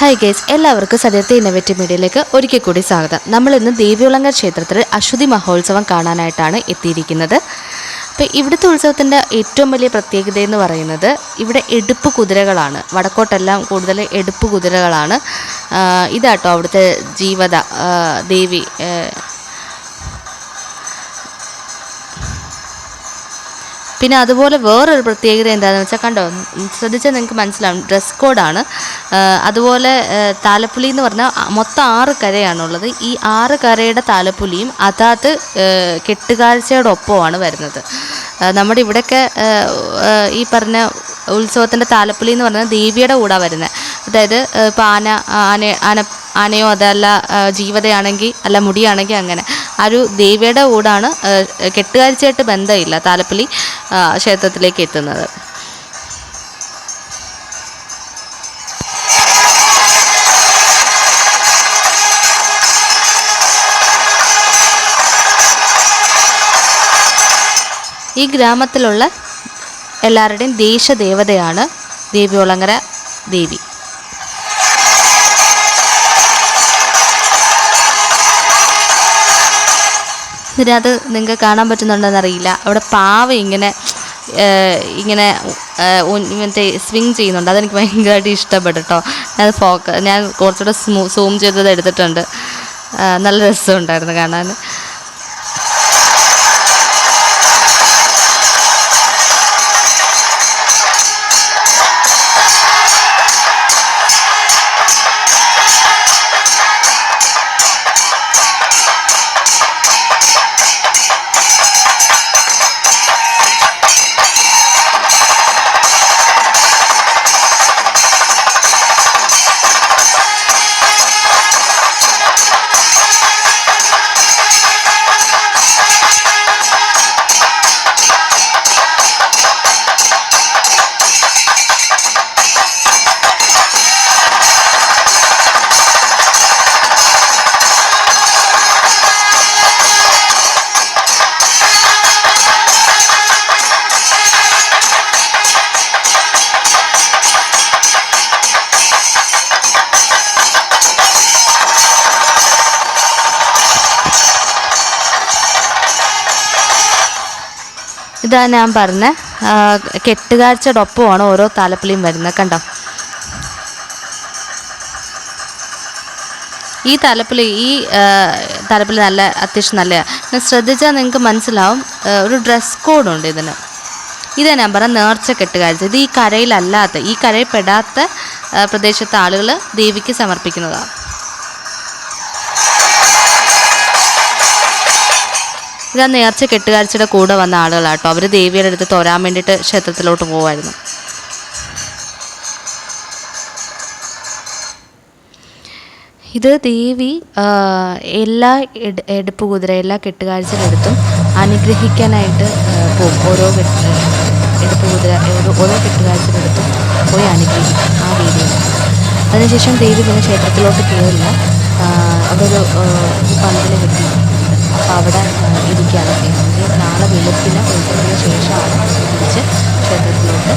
Hi guys എല്ലാവർക്കും സത്യത്തെ innovative മീഡിയയിലേക്ക് ഒരിക്കൽ കൂടി സ്വാഗതം. നമ്മളിന്ന് ദേവിയുളങ്ങ ക്ഷേത്രത്തിൽ അശ്വതി മഹോത്സവം കാണാനായിട്ടാണ് എത്തിയിരിക്കുന്നത്. അപ്പോൾ ഇവിടുത്തെ ഉത്സവത്തിന്റെ ഏറ്റവും വലിയ പ്രത്യേകത എന്ന് പറയുന്നത് ഇവിടെ എടുപ്പ് കുതിരകളാണ്. വടക്കോട്ടെല്ലാം കൂടുതൽ എടുപ്പ് കുതിരകളാണ്. ഇതാട്ടോ അവിടുത്തെ ജീവത ദേവി പിന്നെ അതുപോലെ വേറൊരു പ്രത്യേകത എന്താണെന്ന് വെച്ചാൽ കണ്ടോ ശ്രദ്ധിച്ചാൽ നിങ്ങൾക്ക് മനസ്സിലാവും. ഡ്രസ് കോഡാണ് അതുപോലെ താലപ്പുലി എന്ന് പറഞ്ഞാൽ മൊത്തം ആറ് കരയാണുള്ളത്. ഈ ആറ് കരയുടെ താലപ്പുലിയും അതാത് കെട്ടുകാഴ്ചയോടൊപ്പമാണ് വരുന്നത്. നമ്മുടെ ഇവിടെയൊക്കെ ഈ പറഞ്ഞ ഉത്സവത്തിന്റെ താലപ്പുലി എന്ന് പറഞ്ഞാൽ ദേവിയുടെ കൂടെ വരുന്നത് അതായത് ഇപ്പോൾ ആന ആന ആന ആനയോ അതല്ല ജീവതയാണെങ്കിൽ അല്ല മുടിയാണെങ്കിൽ അങ്ങനെ. ആ ഒരു ദേവിയുടെ കൂടാണ് കെട്ടുകാഴ്ചയായിട്ട് ബന്ധമില്ല താലപ്പള്ളി ക്ഷേത്രത്തിലേക്ക് എത്തുന്നത്. ഈ ഗ്രാമത്തിലുള്ള എല്ലാവരുടെയും ദേശദേവതയാണ് ദേവിയോളങ്ങര ദേവി. ഇതിനകത്ത് നിങ്ങൾക്ക് കാണാൻ പറ്റുന്നുണ്ടെന്ന് അറിയില്ല. അവിടെ പാവ ഇങ്ങനെ ഇങ്ങനെ മറ്റേ സ്വിങ് ചെയ്യുന്നുണ്ട്. അതെനിക്ക് ഭയങ്കരമായിട്ട് ഇഷ്ടപ്പെട്ടു കേട്ടോ ഞാൻ ഫോക്ക ഞാൻ കുറച്ചുകൂടെ സ്മൂ സൂം ചെയ്തത് എടുത്തിട്ടുണ്ട്. നല്ല രസമുണ്ടായിരുന്നു കാണാൻ. ഇതാ ഞാൻ പറഞ്ഞ കെട്ടുകാഴ്ചയോടൊപ്പമാണ് ഓരോ താലപ്പൊലിയും വരുന്നത് കണ്ടോ? ഈ തലപ്പിളി ഈ തലപ്പിളി നല്ല അത്യാവശ്യം നല്ലതാണ് ശ്രദ്ധിച്ചാൽ നിങ്ങൾക്ക് മനസ്സിലാവും ഒരു ഡ്രസ് കോഡുണ്ട് ഇതിന്. ഇതേ ഞാൻ പറഞ്ഞ നേർച്ച കെട്ടുകാഴ്ച. ഇത് ഈ കരയിലല്ലാത്ത ഈ കരയിൽ പെടാത്ത പ്രദേശത്തെ ആളുകൾ ദേവിക്ക് സമർപ്പിക്കുന്നതാണ്. ഇതാ നേർച്ച കെട്ടുകാഴ്ചയുടെ കൂടെ വന്ന ആളുകളാട്ടോ. അവർ ദേവിയുടെ അടുത്ത് തൊരാൻ വേണ്ടിയിട്ട് ക്ഷേത്രത്തിലോട്ട് പോകുമായിരുന്നു ഇത് ദേവി എല്ലാ എടുപ്പ് കുതിര എല്ലാ കെട്ടുകാഴ്ചയിലെടുത്തും അനുഗ്രഹിക്കാനായിട്ട് പോകും ഓരോ കെട്ട് എടുപ്പ് കുതിര ഓരോ കെട്ടുകാഴ്ചയിലെടുത്തും പോയി അനുഗ്രഹിക്കും ആ രീതിയിൽ. അതിനുശേഷം ദേവി പിന്നെ ക്ഷേത്രത്തിലോട്ട് കയറില്ല. അതൊരു ആ, ഒരു അപ്പോൾ അവിടെ ഇരിക്കുകയാണ് ചെയ്യുന്നത് നാളെ വെളുപ്പിന് ഉത്സവത്തിന് ശേഷമാണ് തിരിച്ച് ക്ഷേത്രത്തിലോട്ട്